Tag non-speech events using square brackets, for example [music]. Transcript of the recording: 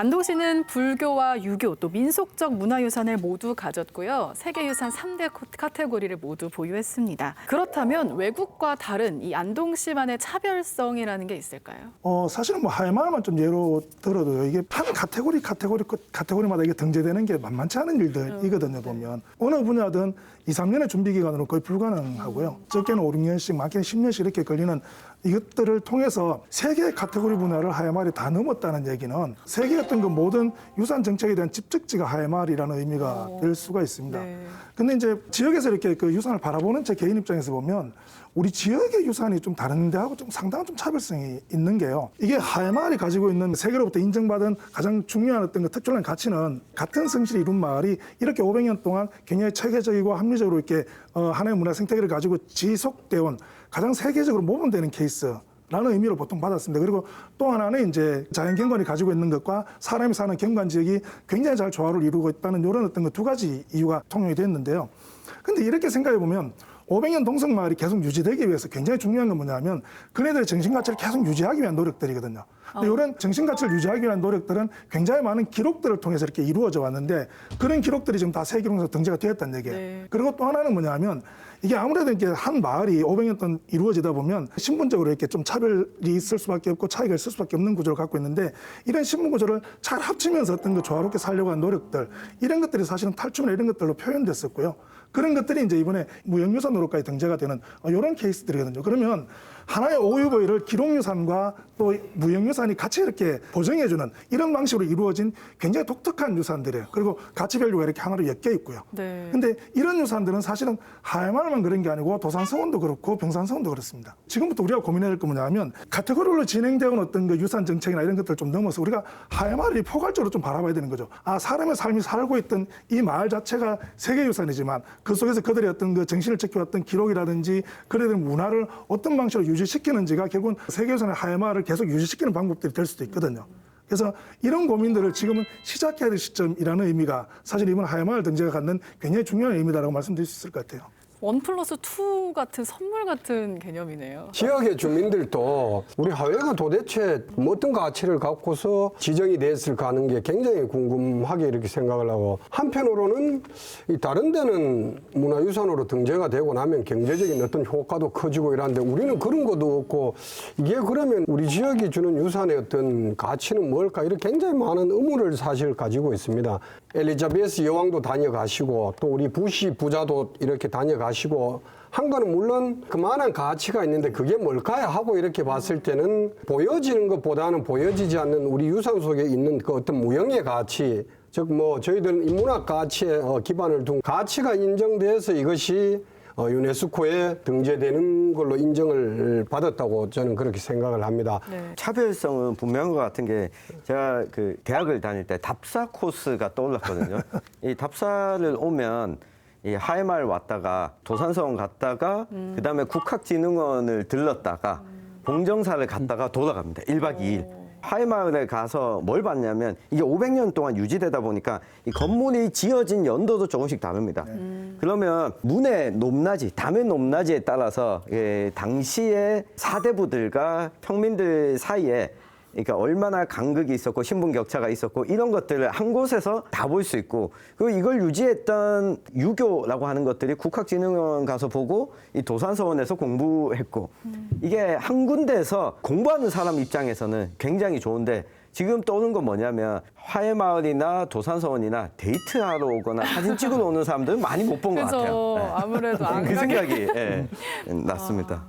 안동시는 불교와 유교 또 민속적 문화유산을 모두 가졌고요. 세계유산 3대 카테고리를 모두 보유했습니다. 그렇다면 외국과 다른 이 안동시만의 차별성이라는 게 있을까요? 어, 사실은 뭐 하이마을만 좀 예로 들어도요. 이게 한 카테고리 카테고리 끝- 카테고리마다 이게 등재되는 게 만만치 않은 일들이거든요. 보면 어느 분야든 2, 3년의 준비 기간으로 거의 불가능하고요. 적게는 5, 6년씩, 많게는 10년씩 이렇게 걸리는 이것들을 통해서 세계 카테고리 분야를 하이마을이 다 넘었다는 얘기는 세계 어떤 그 모든 유산 정책에 대한 집적지가 하이마을이라는 의미가 될 수가 있습니다. 네. 근데 이제 지역에서 이렇게 그 유산을 바라보는 제 개인 입장에서 보면 우리 지역의 유산이 좀 다른 데하고 좀 상당한 좀 차별성이 있는 게요. 이게 하회마을이 가지고 있는 세계로부터 인정받은 가장 중요한 어떤 그 특별한 가치는 같은 성실을 이룬 마을이 이렇게 500년 동안 굉장히 체계적이고 합리적으로 이렇게 어, 하나의 문화 생태계를 가지고 지속되어 온 가장 세계적으로 모범되는 케이스. 라는 의미로 보통 받았습니다. 그리고 또 하나는 이제 자연 경관이 가지고 있는 것과 사람이 사는 경관 지역이 굉장히 잘 조화를 이루고 있다는 이런 어떤 그 두 가지 이유가 통용이 됐는데요. 근데 이렇게 생각해 보면 500년 동성 마을이 계속 유지되기 위해서 굉장히 중요한 건 뭐냐면 그네들의 정신 가치를 계속 유지하기 위한 노력들이거든요. 근데 이런 정신 가치를 유지하기 위한 노력들은 굉장히 많은 기록들을 통해서 이렇게 이루어져 왔는데 그런 기록들이 지금 다 세계공에서 등재가 되었다는 얘기예요. 네. 그리고 또 하나는 뭐냐면 이게 아무래도 이렇게 한 마을이 500년 동안 이루어지다 보면 신분적으로 이렇게 좀 차별이 있을 수밖에 없고 차이가 있을 수밖에 없는 구조를 갖고 있는데 이런 신분 구조를 잘 합치면서 어떤 그 조화롭게 살려고 한 노력들 이런 것들이 사실은 탈춤이나 이런 것들로 표현됐었고요. 그런 것들이 이제 이번에 무형유산 으로까지 등재가 되는 어, 이런 케이스들이거든요. 그러면 하나의 OUV를 기록유산과 또 무형유산 이 같이 이렇게 보정해주는 이런 방식으로 이루어진 굉장히 독특한 유산들이에요. 그리고 가치 밸류가 이렇게 하나로 엮여 있고요. 네. 근데 이런 유산들은 사실은 하회마을만 그런 게 아니고 도산서원도 그렇고 병산서원도 그렇습니다. 지금부터 우리가 고민해야 될건 뭐냐면 카테고리로 진행되어 온 어떤 그 유산 정책이나 이런 것들을 좀 넘어서 우리가 하회마을이 포괄적으로 좀 바라봐야 되는 거죠. 아 사람의 삶이 살고 있던 이 마을 자체가 세계 유산이지만 그 속에서 그들의 어떤 그 정신을 지켜왔던 기록이라든지 그들의 문화를 어떤 방식으로 유지시키는지가 결국은 세계 유산의 하회마을을 계속 유지시키는 방법 들이 될 수도 있거든요. 그래서 이런 고민들을 지금은 시작해야 될 시점이라는 의미가 사실 이번 하회마을 등재가 갖는 굉장히 중요한 의미다라고 말씀드릴 수 있을 것 같아요. 원 플러스 투 같은 선물 같은 개념이네요. 지역의 주민들도 우리 하회가 도대체 뭐 어떤 가치를 갖고서 지정이 됐을까 하는 게 굉장히 궁금하게 이렇게 생각을 하고 한편으로는 이 다른 데는 문화유산으로 등재가 되고 나면 경제적인 어떤 효과도 커지고 이러는데 우리는 그런 것도 없고 이게 그러면 우리 지역이 주는 유산의 어떤 가치는 뭘까 이런 굉장히 많은 의문을 사실 가지고 있습니다. 엘리자베스 여왕도 다녀가시고 또 우리 부시 부자도 이렇게 다녀가 시고 한 거는 물론 그만한 가치가 있는데 그게 뭘까요 하고 이렇게 봤을 때는 보여지는 것보다는 보여지지 않는 우리 유산 속에 있는 그 어떤 무형의 가치 즉 뭐 저희들은 인문학 가치에 어, 기반을 둔 가치가 인정돼서 이것이 어, 유네스코에 등재되는 걸로 인정을 받았다고 저는 그렇게 생각을 합니다. 네. 차별성은 분명한 것 같은 게 제가 그 대학을 다닐 때 답사 코스가 떠올랐거든요. [laughs] 이 답사를 오면 이 하회마을 왔다가 도산서원 갔다가 그다음에 국학진흥원을 들렀다가 봉정사를 갔다가 돌아갑니다. 1박 2일. 하회마을에 가서 뭘 봤냐면 이게 500년 동안 유지되다 보니까 이 건물이 지어진 연도도 조금씩 다릅니다. 그러면 문의 높낮이, 담의 높낮이에 따라서 예, 당시의 사대부들과 평민들 사이에 그러니까 얼마나 간극이 있었고 신분 격차가 있었고 이런 것들을 한 곳에서 다 볼 수 있고 그리고 이걸 유지했던 유교라고 하는 것들이 국학진흥원 가서 보고 이 도산서원에서 공부했고 이게 한 군데에서 공부하는 사람 입장에서는 굉장히 좋은데 지금 떠오는 건 뭐냐면 화해마을이나 도산서원이나 데이트하러 오거나 사진 찍으러 오는 사람들은 많이 못 본 것 [laughs] 그래서 같아요. 네. 아무래도 안 [laughs] 그 가게 생각이 예, [laughs] 났습니다.